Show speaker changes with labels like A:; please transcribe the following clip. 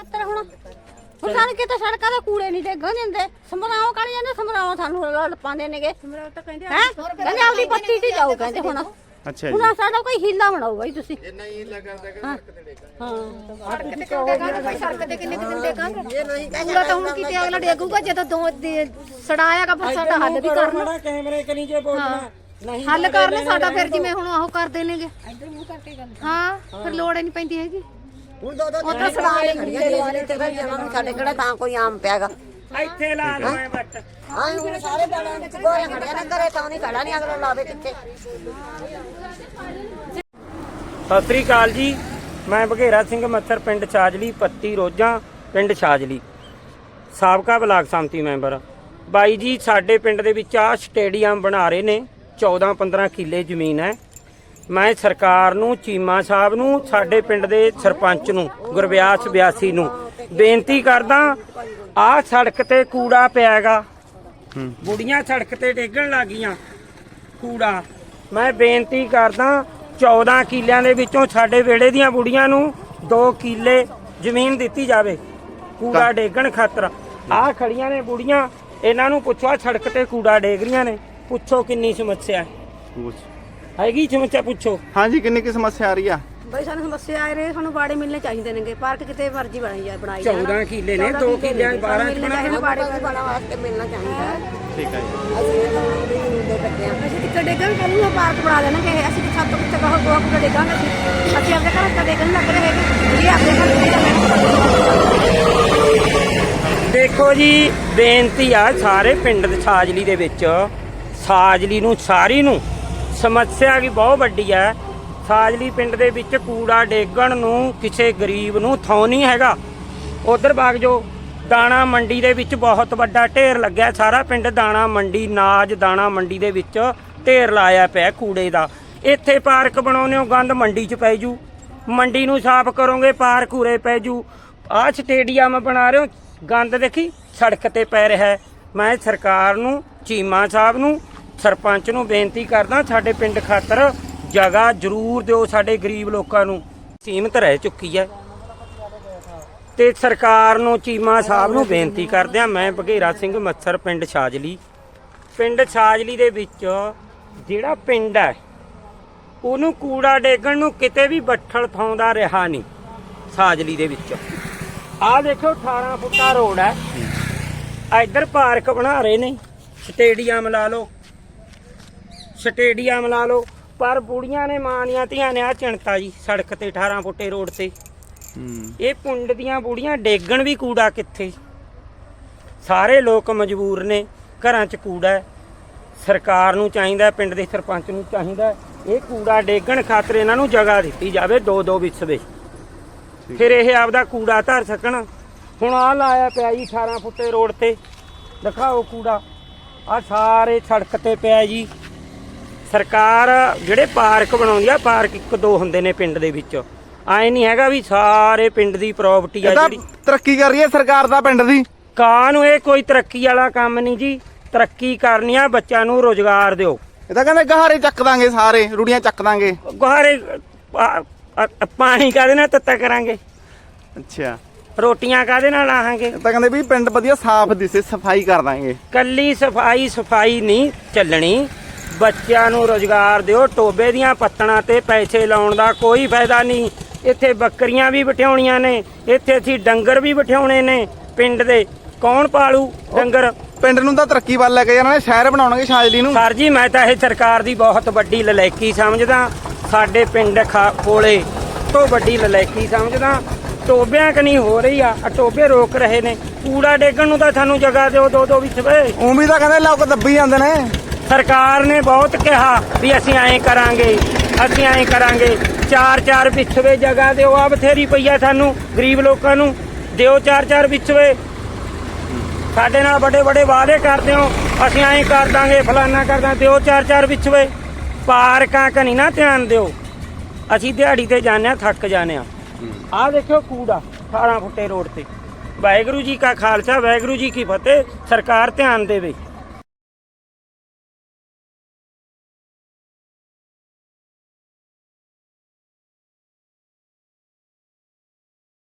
A: ਖਾਤਰ ਹੁਣ। ਹੁਣ ਸਾਨੂੰ ਕਿਤੇ ਸੜਕਾਂ ਦੇ ਕੂੜੇ ਨਹੀਂ ਡੇਗਣ ਦਿੰਦੇ। ਸਮਰਾਓ ਕਾਲੀ ਜਾਂਦੇ? ਸਮਰਾਓ ਸਾਨੂੰ ਲ- ਪਾਉਂਦੇ ਨੇਗੇ।
B: ਤਾਂ ਕਹਿੰਦੇ
A: ਹੈ? ਕਹਿੰਦੇ ਆਪਦੀ ਪੱਤੀ ਤੇ ਜਾਓ ਕਹਿੰਦੇ ਹੁਣ।
C: ਅੱਛਾ ਜੀ।
A: ਹੁਣ ਆਹ ਸਾਡਾ ਕੋਈ ਹੀਲਾ ਬਣਾਓ ਬਾਈ ਤੁਸੀਂ।
B: ਸੜਕ ਤੇ ਕਿੰਨੇ ਕੁ ਦਿਨ ਦੇਖਾਂਗੇ ਪੂਰਾ ਤਾਂ ਹੁਣ ਕਿਤੇ ਅਗਲਾ ਡੇਗੂਗਾ ਜਦੋਂ ਦੋ ਦੇ- ਸੜਾਇਆਗਾ ਫਿਰ ਸਾਡਾ ਹੱਲ ਵੀ ਕਰਨਾ।
D: ਕੈਮਰੇ ਕਨੀ ਜੇ ਬੋਲਣਾ। ਨਹੀਂ
B: ਹੱਲ ਕਰਨਾ ਸਾਡਾ ਫਿਰ ਜਿਵੇਂ ਹੁਣ ਉਹ ਕਰਦੇ ਨੇਗੇ। ਹਾਂ ਫਿਰ ਲੋੜ ਹੀ ਨਹੀਂ ਪੈਂਦੀ ਹੈਗੀ।
A: ਹੁਣ ਦੋ ਦੋ ਉਹ ਤਾਂ ਸੜਾ ਲੈ ਖੜੀਆਂ ਦਿਵਾਲੀ ਤੇ ਫਿਰ ਜਨਾਂ ਨੂੰ ਸਾਡੇ ਕਿਹੜਾ ਤਾਂ ਕੋਈ ਆਮ ਪਿਆਗਾ।
D: ਇੱਥੇ ਲਾ ਲਵਾਂ ਬੱਟ।
A: ਹਾਂ ਹੁਣ ਸਾਰੇ ਬੜਿਆਂ ਵਿੱਚ ਗੋਲੇ ਖੜਿਆ ਨਾ ਕਰੇ ਤਾਂ ਨਹੀਂ ਖੜਾ ਨਹੀਂ ਅਗਲਾ ਲਾਵੇ ਕਿੱਥੇ।
D: ਸਤਿ ਸ੍ਰੀ ਅਕਾਲ ਜੀ ਮੈਂ ਬਘੇਰਾ ਸਿੰਘ ਮੱਥਰ ਪਿੰਡ ਛਾਜਲੀ ਪੱਤੀ ਰੋਜਾਂ ਪਿੰਡ ਛਾਜਲੀ। ਸਾਬਕਾ ਬਲਾਕ ਸੰਮਤੀ ਮੈਂਬਰ। ਬਾਈ ਜੀ ਸਾਡੇ ਪਿੰਡ ਦੇ ਵਿੱਚ ਆ ਸਟੇਡੀਅਮ ਬਣਾ ਰਹੇ ਨੇ 14 15 ਕਿੱਲੇ ਜ਼ਮੀਨ ਹੈ। ਮੈਂ ਸਰਕਾਰ ਨੂੰ ਚੀਮਾ ਸਾਹਿਬ ਨੂੰ ਸਾਡੇ ਪਿੰਡ ਦੇ ਸਰਪੰਚ ਨੂੰ ਗੁਰਵਿਆਸ ਬਿਆਸੀ ਨੂੰ ਬੇਨਤੀ ਕਰਦਾ ਆਹ ਸੜਕ ਤੇ ਕੂੜਾ ਪਿਆਗਾ। ਬੁੜੀਆਂ ਸੜਕ ਤੇ ਡੇਗਣ ਲੱਗੀਆਂ ਕੂੜਾ। ਮੈਂ ਬੇਨਤੀ ਕਰਦਾ 14 ਕਿੱਲਿਆਂ ਦੇ ਵਿੱਚੋਂ ਸਾਡੇ ਵਿਹੜੇ ਦੀਆਂ ਬੁੜੀਆਂ ਨੂੰ 2 ਕਿੱਲੇ ਜ਼ਮੀਨ ਦਿੱਤੀ ਜਾਵੇ। ਕੂੜਾ ਡੇਗਣ ਖਾਤਰ। ਆਹ ਖੜੀਆਂ ਨੇ ਬੁੜੀਆਂ ਇਹਨਾਂ ਨੂੰ ਪੁੱਛੋ ਸੜਕ ਤੇ ਕੂੜਾ ਡੇਗ ਰਹੀਆਂ ਨੇ। ਪੁੱਛੋ ਕਿੰਨੀ ਸਮੱਸਿਆ ਹੈ। ਹੈਗੀ ਸਮੱਸਿਆ ਪੁੱਛੋ।
C: ਹਾਂਜੀ ਕਿੰਨੀ ਕੀ ਸਮੱਸਿਆ ਆ ਰਹੀ ਆ?
B: ਬਈ ਸਾਨੂੰ ਸਮੱਸਿਆ ਆ ਰਹੀ ਸਾਨੂੰ ਬਾੜੇ ਮਿਲਣੇ ਚਾਹੀਦੇ ਨੇਗੇ। ਪਾਰਕ ਕਿਤੇ ਮਰਜ਼ੀ ਬਣਾਈ ਜਾ ਬਣਾਈ ਜਾਣ
D: 14 ਕਿੱਲੇ ਨੇ 2 ਕਿੱਲਿਆਂ 12
B: ਮਿਲਣੇ ਚਾਹੀਦੇ ਬਾੜੇ
A: ਬਣਾ ਵਾਸਤੇ ਮਿਲਣਾ ਚਾਹੀਦਾ। ਹੈ
C: ਠੀਕ ਹੈ ਜੀ।
A: ਅਸੀਂ
B: ਕਿੱਥੇ ਡੇਗਾਂਗੇ ਕੱਲ ਨੂੰ ਪਾਰਕ ਬਣਾ ਦੇਣਗੇ ਅਸੀਂ ਕਿ ਸਭ ਤੋਂ ਕਿੱਥੇ ਕਹੋ ਗੋਆ ਕਿੱਥੇ ਡੇਗਾਂਗੇ ਅਸੀਂ। ਅਸੀਂ ਆਪਣੇ ਘਰ ਤੇ ਡੇਗਣ ਲੱਗ ਰਹੇ ਹੈਗੇ। ਇਹ ਆਪਣੇ ਘਰ
D: ਦੇਖੋ ਜੀ ਬੇਨਤੀ ਆ ਸਾਰੇ ਪਿੰਡ ਦੇ ਸਾਜਲੀ ਦੇ ਵਿੱਚ। ਸਾਜਲੀ ਨੂੰ ਸਾਰੀ ਨੂੰ ਸਮੱਸਿਆ ਵੀ ਬਹੁਤ ਵੱਡੀ ਹੈ। ਸਾਜਲੀ ਪਿੰਡ ਦੇ ਵਿੱਚ ਕੂੜਾ ਡੇਗਣ ਨੂੰ ਕਿਸੇ ਗਰੀਬ ਨੂੰ ਥਾਂ ਨਹੀਂ ਹੈਗਾ। ਉਧਰ ਬਾਗ ਜੋ ਦਾਣਾ ਮੰਡੀ ਦੇ ਵਿੱਚ ਬਹੁਤ ਵੱਡਾ ਢੇਰ ਲੱਗਿਆ। ਸਾਰਾ ਪਿੰਡ ਦਾਣਾ ਮੰਡੀ, ਨਾਜ ਦਾਣਾ ਮੰਡੀ ਦੇ ਵਿੱਚ ਢੇਰ ਲਾਇਆ ਪਿਆ ਕੂੜੇ ਦਾ। ਇੱਥੇ ਪਾਰਕ ਬਣਾਉਨੇ ਹੋ ਗੰਦ ਮੰਡੀ 'ਚ ਪੈ ਜੂ। ਮੰਡੀ ਨੂੰ ਸਾਫ਼ ਕਰੋਗੇ, ਪਾਰਕ ਉਰੇ ਪੈ ਜੂ। ਆਹ ਸਟੇਡੀਅਮ ਬਣਾ ਰਹੇ ਹੋ। ਗੰਦ ਦੇਖੀ, ਸੜਕ ਤੇ ਪੈ ਰਿਹਾ ਮੈਂ ਸਰਕਾਰ ਨੂੰ, ਚੀਮਾ ਸਾਹਿਬ ਨੂੰ ਸਰਪੰਚ ਨੂੰ ਬੇਨਤੀ ਕਰਦਾ ਸਾਡੇ ਪਿੰਡ ਖਾਤਰ ਜਗ੍ਹਾ ਜ਼ਰੂਰ ਦਿਓ ਸਾਡੇ ਗਰੀਬ ਲੋਕਾਂ ਨੂੰ। ਸੀਮਤ ਰਹਿ ਚੁੱਕੀ ਹੈ। ਤੇ ਸਰਕਾਰ ਨੂੰ ਚੀਮਾ ਸਾਹਿਬ ਨੂੰ ਬੇਨਤੀ ਕਰਦੇ ਆ ਮੈਂ ਬਘੇਰਾ ਸਿੰਘ ਮੱਛਰ ਪਿੰਡ ਛਾਜਲੀ। ਪਿੰਡ ਛਾਜਲੀ ਦੇ ਵਿੱਚ ਜਿਹੜਾ ਪਿੰਡ ਹੈ, ਉਹਨੂੰ ਕੂੜਾ ਡੇਗਣ ਨੂੰ ਕਿਤੇ ਵੀ ਬੱਠਲ ਥਾਉਂਦਾ ਰਿਹਾ ਨਹੀਂ ਛਾਜਲੀ ਦੇ ਵਿੱਚ। ਆਹ ਦੇਖੋ 18 ਫੁੱਟਾ ਰੋਡ ਹੈ। ਇੱਧਰ ਪਾਰਕ ਬਣਾ ਰਹੇ ਨੇ, ਸਟੇਡੀਅਮ ਲਾ ਲਓ। ਸਟੇਡੀਅਮ ਲਾ ਲਓ ਪਰ ਬੁੜੀਆਂ ਨੇ ਮਾਨੀਆਂ ਧੀਆਂ ਨੇ ਆ ਚਿੰਤਾ ਜੀ ਸੜਕ ਤੇ 18 ਫੁੱਟੇ ਰੋਡ ਤੇ। ਇਹ ਪਿੰਡ ਦੀਆਂ ਬੁੜੀਆਂ ਡੇਗਣ ਵੀ ਕੂੜਾ ਕਿੱਥੇ? ਸਾਰੇ ਲੋਕ ਮਜਬੂਰ ਨੇ ਘਰਾਂ 'ਚ ਕੂੜਾ। ਸਰਕਾਰ ਨੂੰ ਚਾਹੀਦਾ ਪਿੰਡ ਦੇ ਸਰਪੰਚ ਨੂੰ ਚਾਹੀਦਾ ਇਹ ਕੂੜਾ ਡੇਗਣ ਖਾਤਰ ਇਹਨਾਂ ਨੂੰ ਜਗ੍ਹਾ ਦਿੱਤੀ ਜਾਵੇ ਦੋ ਦੋ ਵਿਸਵੇ ਫਿਰ ਇਹ ਆਪਦਾ ਕੂੜਾ ਧਰ ਸਕਣ। ਹੁਣ ਆ ਲਾਇਆ ਪਿਆ ਜੀ 18 ਫੁੱਟੇ ਰੋਡ ਤੇ। ਦਿਖਾਓ ਕੂੜਾ। ਆ ਸਾਰੇ ਸੜਕ ਤੇ ਪਿਆ ਜੀ। ਸਰਕਾਰ ਜਿਹੜੇ ਪਾਰਕ ਬਣਾਉਂਦੀ ਆ ਪਾਰਕ ਇੱਕ ਦੋ ਹੁੰਦੇ ਨੇ ਪਿੰਡ ਦੇ ਵਿੱਚ। ਐ ਨਹੀਂ ਹੈਗਾ ਵੀ ਸਾਰੇ ਪਿੰਡ ਦੀ ਪ੍ਰਾਪਰਟੀ ਆ ਜਿਹੜੀ।
C: ਤਰੱਕੀ ਕਰ ਰਹੀ ਹੈ ਸਰਕਾਰ ਦਾ ਪਿੰਡ ਦੀ।
D: ਕਾਂ ਨੂੰ ਇਹ ਕੋਈ ਤਰੱਕੀ ਵਾਲਾ ਕੰਮ ਨਹੀਂ ਜੀ? ਤਰੱਕੀ ਕਰਨੀ ਆ ਬੱਚਿਆਂ ਨੂੰ ਰੋਜ਼ਗਾਰ ਦਿਓ।
C: ਇਹ ਤਾਂ ਕਹਿੰਦੇ ਗਹਾਰੇ ਚੱਕ ਦਾਂਗੇ ਸਾਰੇ ਰੂੜੀਆਂ ਚੱਕ ਦਾਂਗੇ।
D: ਗੁਹਾਰੇ ਪਾਣੀ ਕਾਦੇ ਨਾਲ ਤੱਤਾ ਕਰਾਂਗੇ?
C: ਅੱਛਾ।
D: ਰੋਟੀਆਂ ਕਾਦੇ ਨਾਲ ਲਾਹਾਂਗੇ?
C: ਇਹ ਤਾਂ ਕਹਿੰਦੇ ਵੀ ਪਿੰਡ ਵਧੀਆ ਸਾਫ਼ ਦਿਸੇ ਸਫ਼ਾਈ ਕਰ ਦਾਂਗੇ।
D: ਕੱਲੀ ਸਫ਼ਾਈ ਸਫ਼ਾਈ ਨਹੀਂ ਚੱਲਣੀ। ਬੱਚਿਆਂ ਨੂੰ ਰੋਜ਼ਗਾਰ ਦਿਓ ਟੋਬੇ ਦੀਆਂ ਪੱਤਣਾ ਤੇ ਪੈਸੇ ਲਾਉਣ ਦਾ ਕੋਈ ਫਾਇਦਾ ਨਹੀਂ। ਇੱਥੇ ਬੱਕਰੀਆਂ ਵੀ ਬਿਠਾਉਣੀਆਂ ਨੇ ਇੱਥੇ ਅਸੀਂ ਡੰਗਰ ਵੀ ਬਿਠਾਉਣੇ ਨੇ ਪਿੰਡ ਦੇ। ਕੌਣ ਪਾਲੂ ਡੰਗਰ?
C: ਪਿੰਡ ਨੂੰ ਤਾਂ ਤਰੱਕੀ ਵੱਲ ਲੈ ਕੇ ਜਾਣਾ ਨੇ ਸ਼ਹਿਰ ਬਣਾਉਣਗੇ ਸ਼ਾਜਲੀ ਨੂੰ।
D: ਸਰ ਜੀ ਮੈਂ ਤਾਂ ਇਹ ਸਰਕਾਰ ਦੀ ਬਹੁਤ ਵੱਡੀ ਲਲੈਕੀ ਸਮਝਦਾ। ਸਾਡੇ ਪਿੰਡ ਕੋਲੇ ਤੋਂ ਵੱਡੀ ਲਲੈਕੀ ਸਮਝਦਾ। ਟੋਬਿਆਂ ਕਨੀ ਹੋ ਰਹੀ ਆ ਟੋਬੇ ਰੋਕ ਰਹੇ ਨੇ। ਕੂੜਾ ਡੇਗਣ ਨੂੰ ਤਾਂ ਸਾਨੂੰ ਜਗ੍ਹਾ ਦਿਓ ਦੋ ਦੋ ਵਿੱਚ ਵੇ
C: ਵੀ ਤਾਂ ਕਹਿੰਦੇ ਲੋਕ ਦੱਬੀ ਜਾਂਦੇ ਨੇ।
D: ਸਰਕਾਰ ਨੇ ਬਹੁਤ ਕਿਹਾ ਵੀ ਅਸੀਂ ਐਂ ਕਰਾਂਗੇ, ਅਸੀਂ ਐਂ ਕਰਾਂਗੇ। ਚਾਰ ਚਾਰ ਵਿਛਵੇ ਜਗ੍ਹਾ ਦਿਓ ਆ ਬਥੇਰੀ ਪਈ ਆ ਸਾਨੂੰ, ਗਰੀਬ ਲੋਕਾਂ ਨੂੰ। ਦਿਓ ਚਾਰ ਚਾਰ ਵਿਛਵੇ। ਸਾਡੇ ਨਾਲ ਵੱਡੇ ਵੱਡੇ ਵਾਅਦੇ ਕਰਦੇ ਹੋ, ਅਸੀਂ ਐਂ ਕਰ ਦਾਂਗੇ, ਫਲਾਨਾ ਕਰਦਾਂ ਦਿਓ ਚਾਰ ਚਾਰ ਵਿਛਵੇ। ਪਾਰਕਾਂ ਕਨੀ ਨਾ ਧਿਆਨ ਦਿਓ। ਅਸੀਂ ਦਿਹਾੜੀ ਤੇ ਜਾਂਦੇ ਹਾਂ, ਥੱਕ ਜਾਂਦੇ ਹਾਂ। ਆਹ ਦੇਖਿਓ ਕੂੜਾ 18 ਫੁੱਟੇ ਰੋਡ ਤੇ। ਵਾਹਿਗੁਰੂ ਜੀ ਕਾ ਖਾਲਸਾ, ਵਾਹਿਗੁਰੂ ਜੀ ਕੀ ਫਤਿਹ। ਸਰਕਾਰ ਧਿਆਨ ਦੇਵੇ।